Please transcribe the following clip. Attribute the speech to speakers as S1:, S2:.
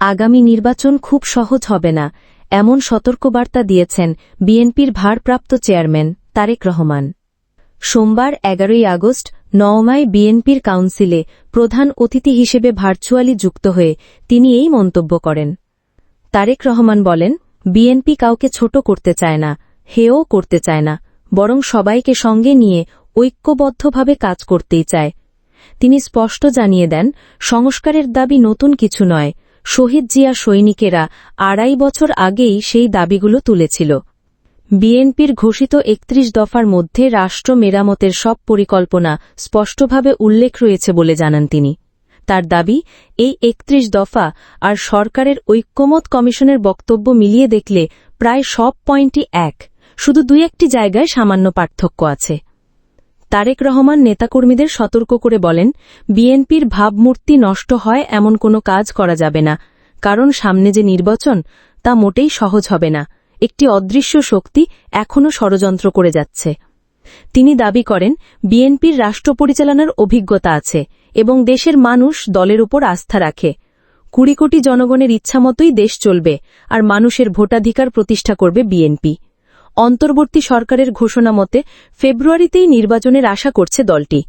S1: আগামী নির্বাচন খুব সহজ হবে না, এমন সতর্কবার্তা দিয়েছেন বিএনপির ভারপ্রাপ্ত চেয়ারম্যান তারেক রহমান। সোমবার এগারোই আগস্ট নওমায় বিএনপির কাউন্সিলে প্রধান অতিথি হিসেবে ভার্চুয়ালি যুক্ত হয়ে তিনি এই মন্তব্য করেন। তারেক রহমান বলেন, বিএনপি কাউকে ছোট করতে চায় না হেও করতে চায় না, বরং সবাইকে সঙ্গে নিয়ে ঐক্যবদ্ধভাবে কাজ করতেই চায়। তিনি স্পষ্ট জানিয়ে দেন, সংস্কারের দাবি নতুন কিছু নয় শহীদ জিয়া সৈনিকেরা আড়াই বছর আগেই সেই দাবিগুলো তুলেছিল। বিএনপির ঘোষিত একত্রিশ দফার মধ্যে রাষ্ট্র মেরামতের সব পরিকল্পনা স্পষ্টভাবে উল্লেখ রয়েছে বলে জানান তিনি। তার দাবি, এই একত্রিশ দফা আর সরকারের ঐক্যমত কমিশনের বক্তব্য মিলিয়ে দেখলে প্রায় সব পয়েন্টই এক, শুধু দুই একটি জায়গায় সামান্য পার্থক্য আছে। তারেক রহমান নেতাকর্মীদের সতর্ক করে বলেন, বিএনপির ভাবমূর্তি নষ্ট হয়, এমন কোনো কাজ করা যাবে না। কারণ সামনে যে নির্বাচন, তা মোটেই সহজ হবে না। একটি অদৃশ্য শক্তি এখনও ষড়যন্ত্র করে যাচ্ছে। তিনি দাবি করেন, বিএনপির রাষ্ট্র পরিচালনার অভিজ্ঞতা আছে এবং দেশের মানুষ দলের উপর আস্থা রাখে। কুড়ি কোটি জনগণের ইচ্ছামতোই দেশ চলবে আর মানুষের ভোটাধিকার প্রতিষ্ঠা করবে বিএনপি। অন্তর্বর্তী সরকারের ঘোষণা মতে ফেব্রুয়ারিতেই নির্বাচনের আশা করছে দলটি।